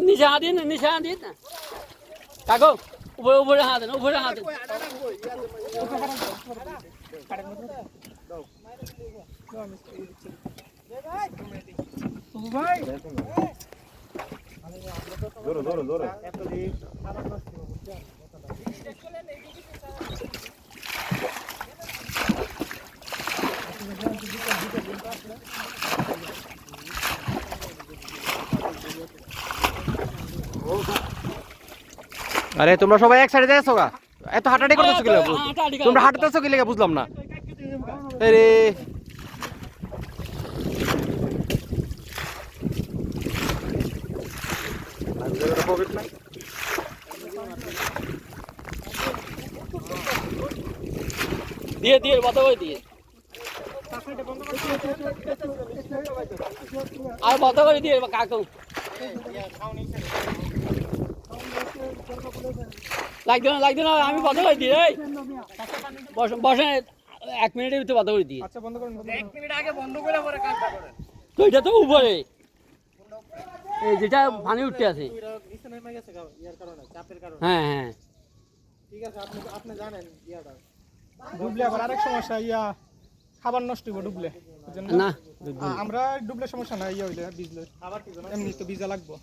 নিচে হাত দিন নিচে হাত দিন কাকো উপরে উপরে হাত উপরে আরে তোমরা সবাই এক সাইডে যাচ্ছো গা? এত হাঁটাহাঁটি করতেছো কি লাগা? হাঁটাহাঁটি তোমরা হাঁটতেছো কি লেগে বুঝলাম না। আরে দিয়ে দিয়ে করে দিয়ে। আর বাতা করে দিয়ে কাকু। লাগবে না লাগবে না আমি বাতা করে দিই এই। বসেন এক মিনিটের ভিতরে বাতা করে দিয়ে আচ্ছা বন্ধ করুন তো এটা তো উপরে। এই যেটা পানি উঠতে আছে। হ্যাঁ হ্যাঁ। ঠিক আছে আপনি আপনি জানেন ইয়াটা। ডুবলে আবার আরেক সমস্যা ইয়া খাবার নষ্ট হবে ডুবলে। না? আমরা ডুবলে সমস্যা নাই ইয়া হইলে ভিজলে খাবার কি এমনি তো ভিজা লাগবো।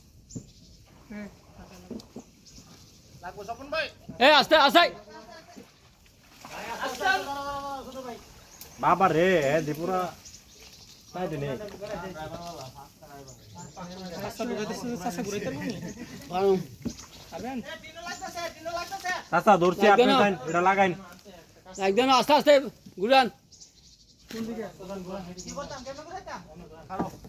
এই আস্তে আস্তে। বাবা রে দীপুরা তাই দিনে আচ্ছা ধরছি আপনি না। যান এটা লাগাইন। একদম আস্তে আস্তে ঘুরান। আরে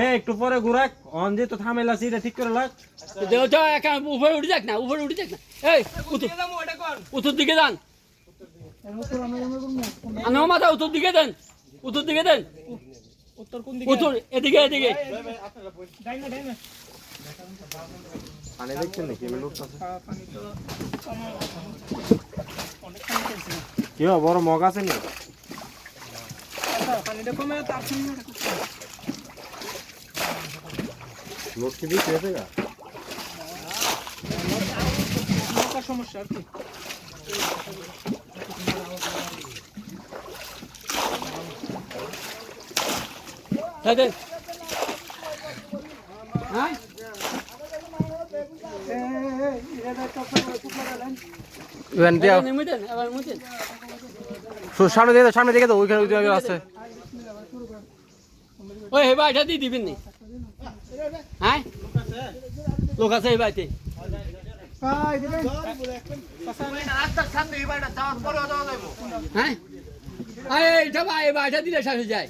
এ একটু পরে ঘুরাক। অন যে তো থামেলা সিটা ঠিক করে লাগ। দেহ তো একা উপরে উঠে যাক না উপরে উঠে যাক না। এই উত্তর দিকে যান। আনো মাথা উত্তর দিকে দেন। উত্তর দিকে দেন। উত্তর কোন দিকে? উত্তর এদিকে এদিকে। পানি দেখছেন নাকি? চলছে কি হবে, বড় মগ আছে নি পানিটা কমে তার দিতে হয়েছে গা সমস্যা আর কি? এই হ্যাঁ? দিয়ে। সামনে দিকে দাও, সামনে দিকে তো ওইখানে ওইখানে আছে। ওই হেবা এটা দিয়ে দিবেন নি। হ্যাঁ? লোক আছে এই বাড়িতে। হ্যাঁ? এইটা ভাই বাড়িটা দিলে সাথে যায়।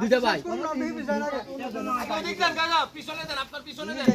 দিতে ভাই। পিছনে দেন আপনার পিছনে ধরে।